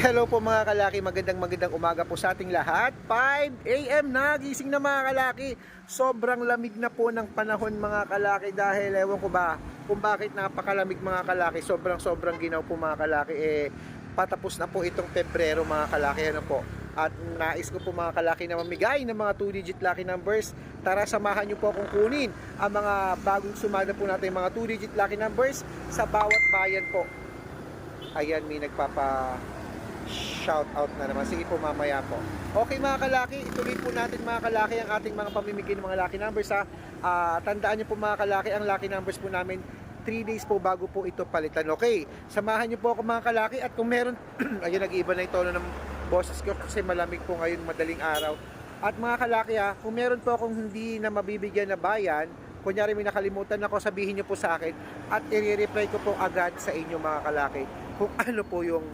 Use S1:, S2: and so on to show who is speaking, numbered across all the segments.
S1: Hello po mga kalaki, magandang magandang umaga po sa ating lahat. 5 a.m. na, gising na mga kalaki. Sobrang lamig na po ng panahon mga kalaki dahil ewan ko ba kung bakit napakalamig mga kalaki. Sobrang sobrang ginaw po mga kalaki. Eh, patapos na po itong Pebrero mga kalaki. Ano po? At nais ko po mga kalaki na mamigay ng mga 2-digit lucky numbers. Tara samahan niyo po akong kunin ang mga bagong sumada po natin mga 2-digit lucky numbers sa bawat bayan po. Ayan, may nagpapa shout out na naman. Sige po mamaya po. Okay mga kalaki, ituloy po natin mga kalaki ang ating mga pamimigay ng mga lucky numbers ha. Ah, tandaan niyo po mga kalaki, ang lucky numbers po namin 3 days po bago po ito palitan. Okay, samahan niyo po ako mga kalaki at kung meron, ayun nag-iba na yung tono ng boses ko kasi malamig po ngayon madaling araw. At mga kalaki ha, kung meron po akong hindi na mabibigyan na bayan, kunyari may nakalimutan ako, sabihin niyo po sa akin at i-reply ko po agad sa inyo mga kalaki kung ano po yung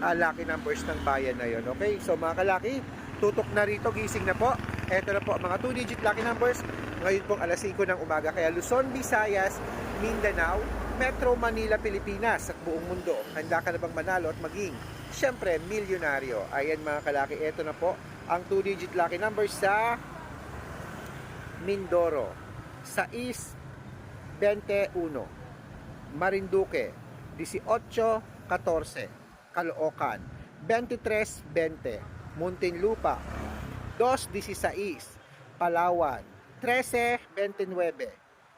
S1: uh, lucky numbers ng bayan na yon. Okay? So mga kalaki, tutok na rito, gising na po. Ito na po, mga 2-digit lucky numbers. Ngayon pong alas 5 ng umaga. Kaya Luzon, Visayas, Mindanao, Metro Manila, Pilipinas at buong mundo. Handa ka na bang manalo at maging, syempre, milyonaryo. Ayan mga kalaki, ito na po ang 2-digit lucky numbers sa Mindoro. Sa East, 21. Marinduque, 18-14. Caloocan, 23-20, Muntinlupa, 2-16, Palawan, 13-29,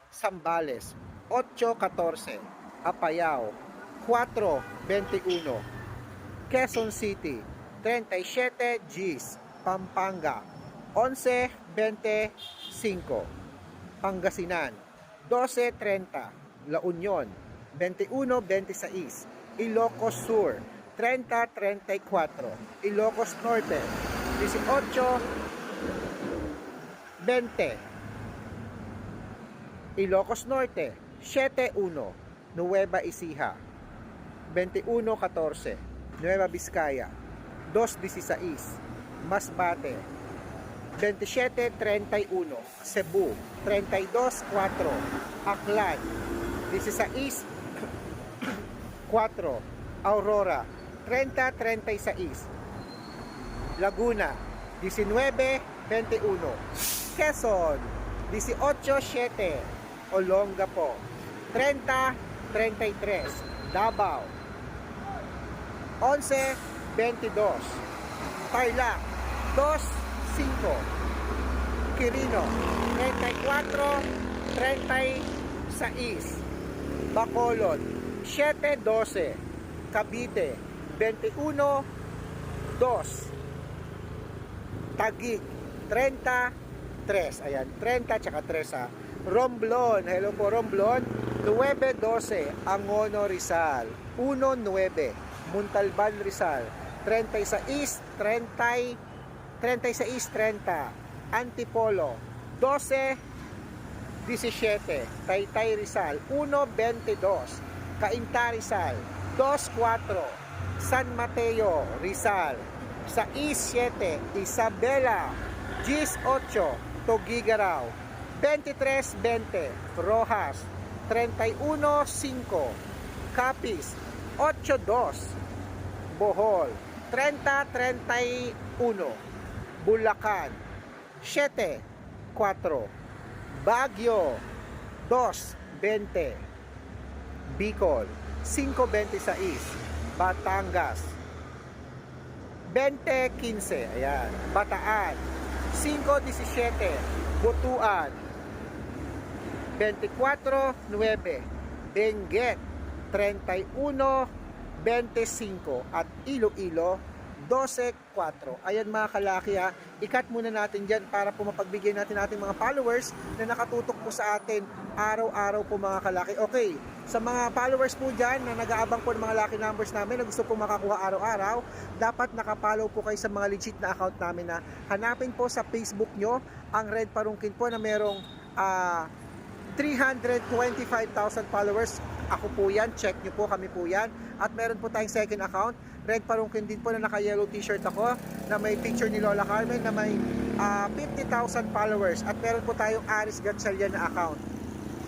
S1: Sambales, 8-14, Apayao, 4-21, Quezon City, 37 Gs, Pampanga, 11-25, Pangasinan, 12-30, La Union, 21-26, Ilocos Sur, 30-34, Ilocos Norte, 18-20, Ilocos Norte, 7-1, Nueva Ecija, 21-14, Nueva Vizcaya, 2-16, Masbate, 27-31, Cebu, 32-4, Aklan, 16 4, Aurora, 30-36, Laguna, 19-21, Quezon, 18-7, Olongapo, 30-33, Davao, 11-22, Tarlac, 2-5, Quirino, 34-36, Bacolod, 7-12, Cavite, 21-2, Taguig, 33, ayan, 30 tsaka 3 ha. Romblon, hello po Romblon, 9-12, Angono Rizal, 1-9, Muntalban Rizal, 36, 30, 36, 30, Antipolo, 12, 17, Taytay Rizal, 1-22, Cainta Rizal, 2-4, San Mateo Rizal, sa E7, Isabela, Gis 8, Togigaraw, 23-20, Rojas, 31-5, Capiz, 8-2, Bohol, 30-31, Bulacan, 7-4, Baguio, 2-20, Bicol, 5.26, Batangas, 20.15, ayan, Bataan, 5.17, Butuan, 24.9, Benguet, 31.25, at Iloilo, 12.4. Ayan mga kalaki ha, ikat muna natin dyan para po mapagbigay natin ating mga followers na nakatutok po sa atin. Araw-araw po mga kalaki. Okay, sa mga followers po dyan na nag-aabang po ng mga lucky numbers namin na gusto po makakuha araw-araw, dapat nakapollow po kayo sa mga legit na account namin na hanapin po sa Facebook nyo ang Red Parungkin po na merong ah 325,000 followers. Ako po yan, check nyo po, kami po yan. At meron po tayong second account, Red Parungkin din po na naka-yellow t-shirt ako, na may picture ni Lola Carmen, na may ah, 50,000 followers. At meron po tayong Aris Gatchalian na account.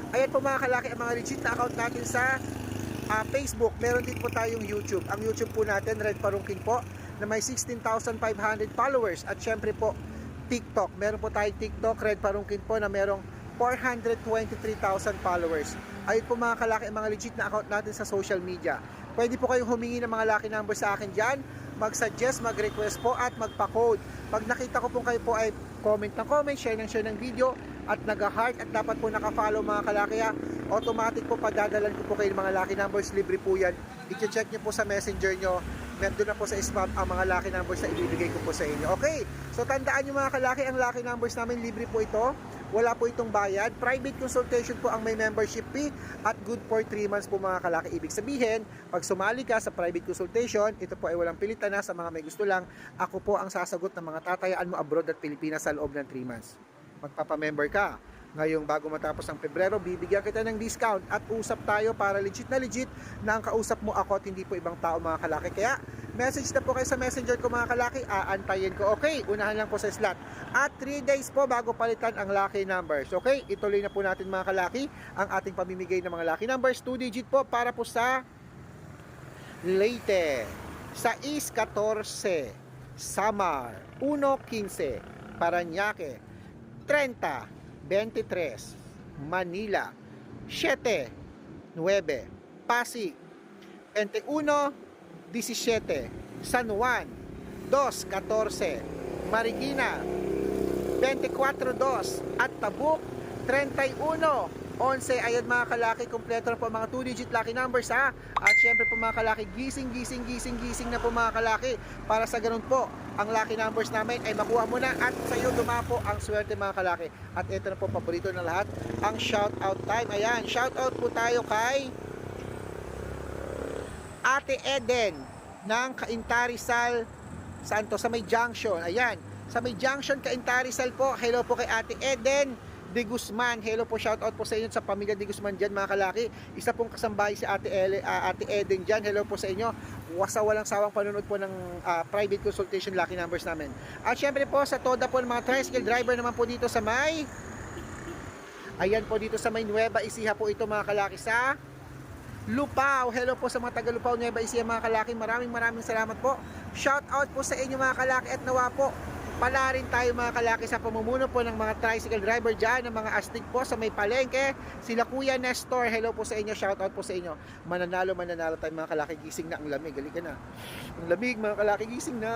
S1: Ayan po mga kalaki ang mga legit na account natin sa ah, Facebook, meron din po tayong YouTube. Ang YouTube po natin, Red Parungking po, na may 16,500 followers. At syempre po, TikTok. Meron po tayong TikTok, Red Parungkin po, na merong 423,000 followers. Ayun po mga kalaki, ang mga legit na account natin sa social media. Pwede po kayong humingi ng mga lucky number sa akin dyan, mag-suggest, mag-request po at magpa-code. Pag nakita ko po kayo po ay comment ng comment, share ng share ng video at nag-heart at dapat po naka-follow mga kalaki ha. Automatic po padadalan ko po kayo ng mga lucky numbers, libre po yan. I-check nyo po sa messenger nyo. Nandun na po sa spam ang mga lucky numbers na ibibigay ko po sa inyo. Okay, so tandaan nyo mga kalaki, ang lucky numbers namin, libre po ito. Wala po itong bayad. Private consultation po ang may membership fee at good for 3 months po mga kalaki. Ibig sabihin, pag sumali ka sa private consultation, ito po ay walang pilitan na sa mga may gusto lang. Ako po ang sasagot ng mga tatayaan mo abroad at Pilipinas sa loob ng 3 months. Magpapamember ka. Ngayong bago matapos ang Pebrero, bibigyan kita ng discount at usap tayo para legit na legit na ang kausap mo ako at hindi po ibang tao mga kalaki. Kaya message na po kayo sa messenger ko mga kalaki, aantayin ko. Okay, unahan lang po sa slot. At 3 days po bago palitan ang lucky numbers. Okay, ituloy na po natin mga kalaki ang ating pamimigay ng mga lucky numbers. 2 digit po para po sa Leyte, sa East 14, Samar, 1.15, Paranaque, 30, 23, Manila, 7, 9, Pasig, 21, 17, San Juan, 2, 14, Marikina, 24-2 at Tabuk 31 11 ayan mga kalaki kompleto na po mga 2 digit lucky numbers ha? At syempre po mga kalaki gising gising gising gising na po mga kalaki. Para sa ganun po ang lucky numbers namin ay makuha mo na at sa iyo dumapo ang swerte mga kalaki. At ito na po paborito ng lahat ang shout out time. Ayan shout out po tayo kay Ate Eden ng Kaintarisal saan to? Sa may junction. Ayan. Sa may junction Kaintarisal po. Hello po kay Ate Eden De Guzman. Hello po. Shout out po sa inyo sa pamilya De Guzman dyan mga kalaki. Isa pong kasambahay si Ate, Ele, ah, Ate Eden dyan. Hello po sa inyo. Wasa walang sawang panunod po ng ah, private consultation lucky numbers namin. At syempre po sa toda po ng mga tricycle driver naman po dito sa may Ayan po dito sa may Nueva Ecija po ito mga kalaki sa Lupao. Hello po sa mga taga Lupao, Nueva Ecija mga kalaki. Maraming maraming salamat po. Shout out po sa inyo mga kalaki at nawa po pala rin tayo mga kalaki sa pamumuno po ng mga tricycle driver dyan, ng mga astig po sa may palengke. Sila Kuya Nestor, hello po sa inyo, shout out po sa inyo. Mananalo, mananalo tayo mga kalaki, gising na ang lamig, halika na. Ang lamig mga kalaki, gising na.